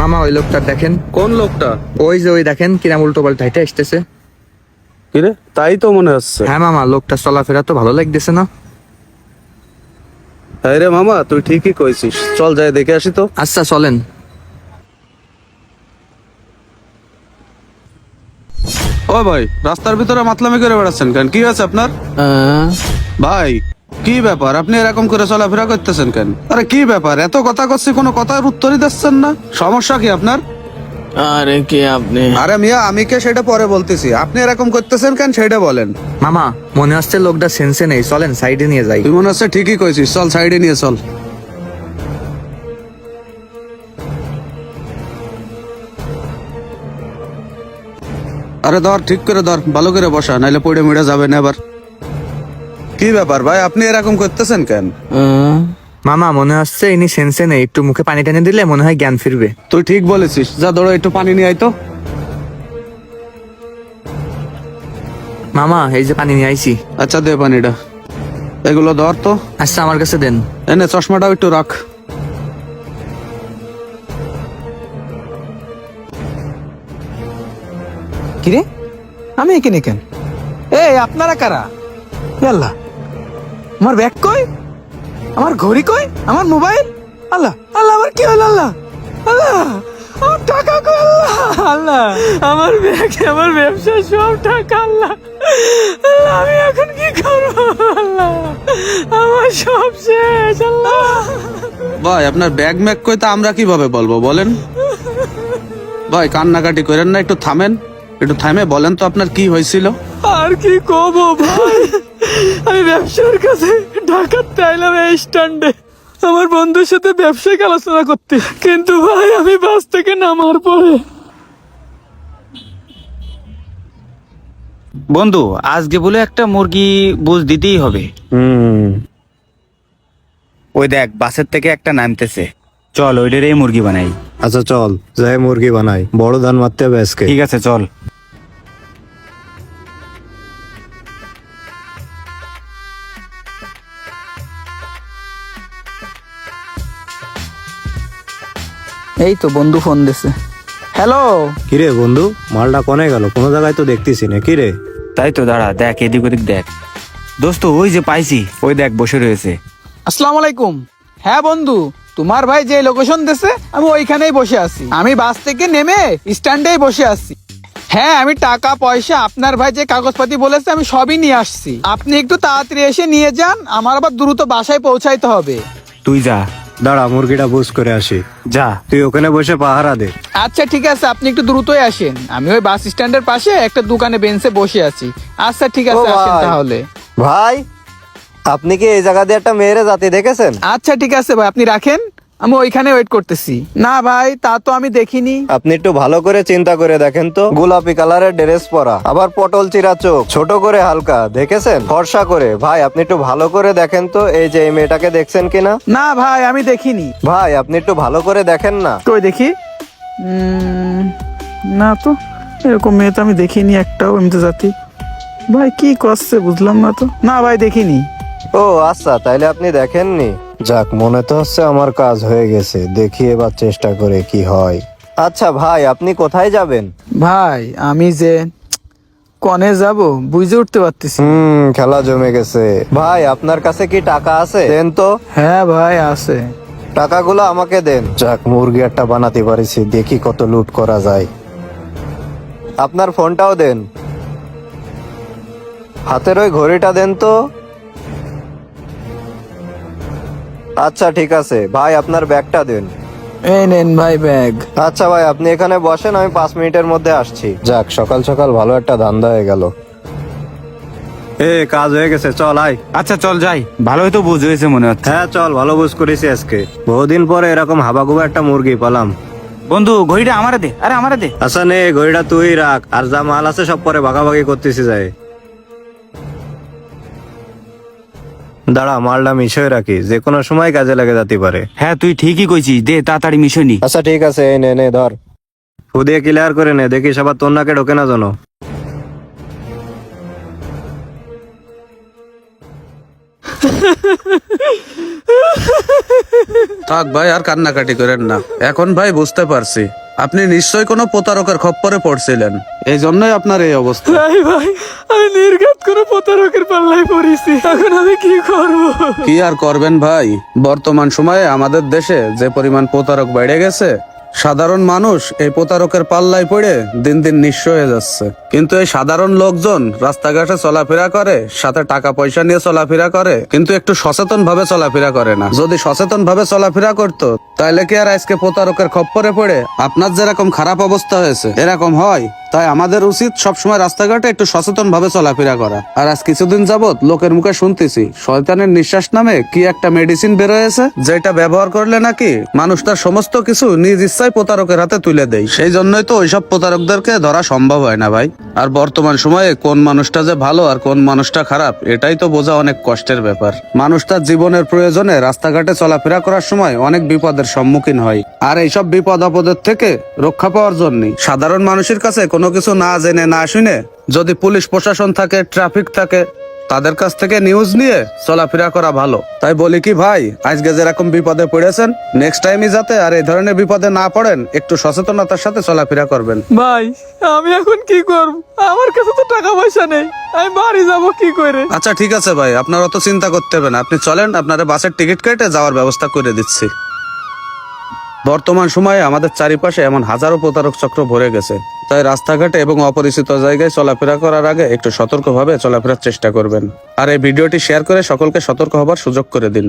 মামা ওই লোকটা দেখেন। কোন লোকটা? ওই যে ওই দেখেন কিরাম উল্টো পাল্টা হাইটে আসতেছে। কিরে তাই তো মনে হচ্ছে। হ্যাঁ মামা লোকটা চলাফেরা তো ভালো লাগতেছে না। হ্যাঁ রে মামা তুই ঠিকই কইছিস। চল যাই দেখে আসি তো। আচ্ছা চলেন। ও ভাই রাস্তার ভিতরে মাতলামি করে বেড়াচ্ছেন কেন? কি আছে আপনার? ভাই কি ব্যাপার? আপনি এরকম করে চলাফেরা করতেছেন কেন? আরে কি ব্যাপার? এত কথা করছি কোনো কথার উত্তরই দিচ্ছেন না। সমস্যা কি আপনার? আরে কে আপনি? আরে মিয়া আমি কে সেটা পরে বলতেছি। আপনি এরকম করতেছেন কেন সেটা বলেন। মামা মনে হচ্ছে লোকটা সেন্সে নেই চলেন সাইডে নিয়ে যাই। তুই মনে হচ্ছে ঠিকই কইছিস চল সাইডে নিয়ে চল। আরে ধর ঠিক করে ধর ভালো করে বসা নাইলে পড়ে মিড়ে যাবে না এবার কি ব্যাপার ভাই? আপনি এরকম করতেছেন কেন? মামা মনে হচ্ছে ইনি সেন্সে নেই। একটু মুখে পানি টানি দিলে মনে হয় জ্ঞান ফিরবে। তুই ঠিক বলেছিস। যা ধরো একটু পানি নিয়ে আইতো মামা এই যে পানি নিয়ে আইছি। আচ্ছা দে পানিটা। এগুলো ধর তো। আচ্ছা আমার কাছে দেন। এনে চশমাটাও একটু রাখ। কিরে? আমি এখানে কেন? এই আপনারা কারা? আল্লাহ আমার ব্যাগ কই? আমার ঘড়ি কই? আমার মোবাইল? আল্লাহ আল্লাহ আমার কি হলো আল্লাহ? আল্লাহ আমার টাকা কই আল্লাহ? আল্লাহ আমার ব্যাগ আমার ব্যবসা সব টাকা আল্লাহ। আল্লাহ আমি এখন কি করব? আল্লাহ আমার সব শেষ আল্লাহ। ভাই আপনার ব্যাগ ম্যাগ কইতে আমরা কীভাবে বলব বলেন? ভাই কান্নাকাটি করেন না একটু থামেন। একটু থামে বলেন তো আপনার কি হয়েছিল? আর কি কব ভাই? ব্যবসার কাছে ঢাকাতে আইলাম এই স্ট্যান্ডে। আমার বন্ধুর সাথে ব্যবসায়িক আলোচনা করতে। কিন্তু ভাই আমি বাস থেকে নামার পরে বন্ধু আজকে বলে একটা মুরগি বুঝ দিতেই হবে। হুম। ওই দেখ বাসের থেকে একটা নামতেছে। চল ওইটারই মুরগি বানাই। আচ্ছা চল যাই মুরগি বানাই। বড় ধান মারতে হবে আজকে। ঠিক আছে চল। এই তো বন্ধু ফোন দিছে। হ্যালো? কিরে বন্ধু মালটা কনে গেল? কোনো জায়গায় তো দেখতেছি না কিরে? তাই তো দাঁড়া দেখ এদিক ওদিক দেখ। দোস্ত ওই যে পাইছি ওই দেখ বসে রয়েছে। আসসালামু আলাইকুম হ্যাঁ বন্ধু তোমার ভাই যে লোকেশন দিছে আমি ওইখানেই বসে আছি। আমি বাস থেকে নেমে স্ট্যান্ডেই বসে আছি। হ্যাঁ আমি টাকা পয়সা আপনার ভাই যে কাগজপাতি বলেছে আমি সবই নিয়ে আসছি। আপনি একটু তাড়াতাড়ি এসে নিয়ে যান আমার আবার দ্রুত বাসায় পৌঁছাইতে হবে। তুই যা। দাঁড়া মুরগিটা বুঝ করে আসি। যা। তুই ওখানে বসে পাহারা দে। আচ্ছা ঠিক আছে আপনি একটু দ্রুতই আসেন। আমি ওই বাস স্ট্যান্ডের পাশে একটা দোকানে বেঞ্চে বসে আছি। আচ্ছা ঠিক আছে ও আসেন ভাই। তাহলে। ভাই আপনি কি এই জায়গা দিয়ে একটা মেয়েরে যাতে দেখেছেন? আচ্ছা ঠিক আছে ভাই আপনি রাখেন। আমি ওইখানে ওয়েট করতেছি। না ভাই তা তো আমি দেখিনি। আপনি একটু ভালো করে চিন্তা করে দেখেন তো। গোলাপি কালারের ড্রেস পরা আবার পটল চিরা চোখ ছোট করে হালকা দেখেছেন? ফর্সা করে। ভাই আপনি একটু ভালো করে দেখেন তো এই যে এই মেয়েটাকে দেখছেন কিনা? না ভাই আমি দেখিনি। ভাই আপনি একটু ভালো করে দেখেন না। কই দেখি? উম, না তো এরকম মেয়ে তো আমি দেখিনি একটাও এমনি জাতি। ভাই কি করছে বুঝলাম না তো। না ভাই দেখিনি। ও আচ্ছা তাইলে আপনি দেখেননি। যাক মনে তো হচ্ছে আমার কাজ হয়ে গেছে। দেখি এবার চেষ্টা করে কি হয়। আচ্ছা ভাই আপনি কোথায় যাবেন? ভাই আমি যে কনে যাব বুঝে উঠতে পারতেছি। হুম খেলা জমে গেছে। ভাই আপনার কাছে কি টাকা আছে? দেন তো। হ্যাঁ ভাই আছে। টাকাগুলো আমাকে দেন। যাক মুরগি একটা বানাতে পারিছি দেখি কত লুট করা যায়। আপনার ফোনটাও দেন। হাতের ওই ঘড়িটা দেন তো। আচ্ছা ঠিক আছে। ভাই আপনার ব্যাগটা দেন। এই নেন ভাই ব্যাগ। আচ্ছা ভাই আপনি এখানে বসেন আমি পাঁচ মিনিটের মধ্যে আসছি। যাক সকাল সকাল ভালো একটা ধান্দা হয়ে গেল। এ কাজ হয়ে গেছে চল আয়। আচ্ছা চল যাই। ভালোই তো বুঝ হয়েছে মনে হচ্ছে। হ্যাঁ চল ভালো বুঝ করেছি আজকে। বহুদিন পরে এরকম হাবাগুবা একটা মুরগি পেলাম। বন্ধু ঘড়িটা আমারে দে আরে আমারে দে। আচ্ছা নে ঘড়িটা তুই রাখ। আর যা মাল আছে সব পরে ভাগাভাগি করতেছি যায় দাঁড়া মালটা মিশয়ে রাখি। যে কোনো সময় কাজে লাগে যেতে পারে। হ্যাঁ তুই ঠিকই কইছিস। দে তাড়াতাড়ি মিশনি আচ্ছা ঠিক আছে এই নে নে ধর। ফুদিয়ে ক্লিয়ার করে নে দেখিস আবার তোর নাকে ঢোকে না জানো থাক ভাই আর কান্নাকাটি করেন না। এখন ভাই বুঝতে পারছি। আপনি নিশ্চয়ই কোনো প্রতারকের খপ্পরে পড়ছিলেন। এই জন্যই আপনার এই অবস্থা। ভাই ভাই আমি নির্ঘাত করে প্রতারকের পাল্লায় পড়েছি। এখন আমি কি করব? কি আর করবেন ভাই? বর্তমান সময়ে আমাদের দেশে যে পরিমাণ প্রতারক বেড়ে গেছে সাধারণ মানুষ এই প্রতারকের পাল্লায় পড়ে দিন দিন নিঃস্ব হয়ে যাচ্ছে। কিন্তু এই সাধারণ লোকজন রাস্তাঘাটে চলাফেরা করে সাথে টাকা পয়সা নিয়ে চলাফেরা করে কিন্তু একটু সচেতন ভাবে চলাফেরা করে না। যদি সচেতন ভাবে চলাফেরা করতো তাহলে কি আর আজকে প্রতারকের খপ্পরে পড়ে আপনার যেরকম খারাপ অবস্থা হয়েছে এরকম হয়? তাই আমাদের উচিত সবসময় রাস্তাঘাটে একটু সচেতন ভাবে চলাফেরা করা। আর আজ কিছুদিন যাবৎ লোকের মুখে শুনতেছি, শয়তানের নিঃশ্বাস নামে কি একটা মেডিসিন বেরোয়েছে যেটা ব্যবহার করলে নাকি মানুষ তার সমস্ত কিছু নিজ ইচ্ছায় প্রতারকের হাতে তুলে দেয়। সেই জন্যই তো ওইসব প্রতারকদেরকে ধরা সম্ভব হয় না ভাই। আর বর্তমান সময়ে কোন মানুষটা যে ভালো আর কোন মানুষটা খারাপ, এটাই তো বোঝা অনেক কষ্টের ব্যাপার। মানুষ তার জীবনের প্রয়োজনে রাস্তাঘাটে চলাফেরা করার সময় অনেক বিপদের সম্মুখীন হয়। আর এইসব বিপদ আপদের থেকে রক্ষা পাওয়ার জন্য সাধারণ মানুষের কাছে কোনো কিছু না জেনে না শুনে যদি পুলিশ প্রশাসন থাকে ট্রাফিক থাকে তাদের কাছ থেকে নিউজ নিয়ে চলাফেরা করা ভালো। তাই বলি কি ভাই আজকে যেরকম বিপদে পড়েছেন নেক্সট টাইমই যাতে আর এই ধরনের বিপদে না পড়েন একটু সচেতনতার সাথে চলাফেরা করবেন। ভাই আমি এখন কি করব? আমার কাছে তো টাকা পয়সা নেই আমি বাড়ি যাব কি করে? আচ্ছা ঠিক আছে ভাই আপনার অত চিন্তা করতে হবে না। আপনি চলেন আপনারা বাসের টিকিট কেটে যাওয়ার ব্যবস্থা করে দিচ্ছি। বর্তমান সময়ে আমাদের চারিপাশে এমন হাজারো প্রতারক চক্র ভরে গেছে, তাই রাস্তাঘাটে এবং অপরিচিত জায়গায় চলাফেরা করার আগে একটু সতর্কভাবে চলাফেরার চেষ্টা করবেন। আর এই ভিডিওটি শেয়ার করে সকলকে সতর্ক হবার সুযোগ করে দিন।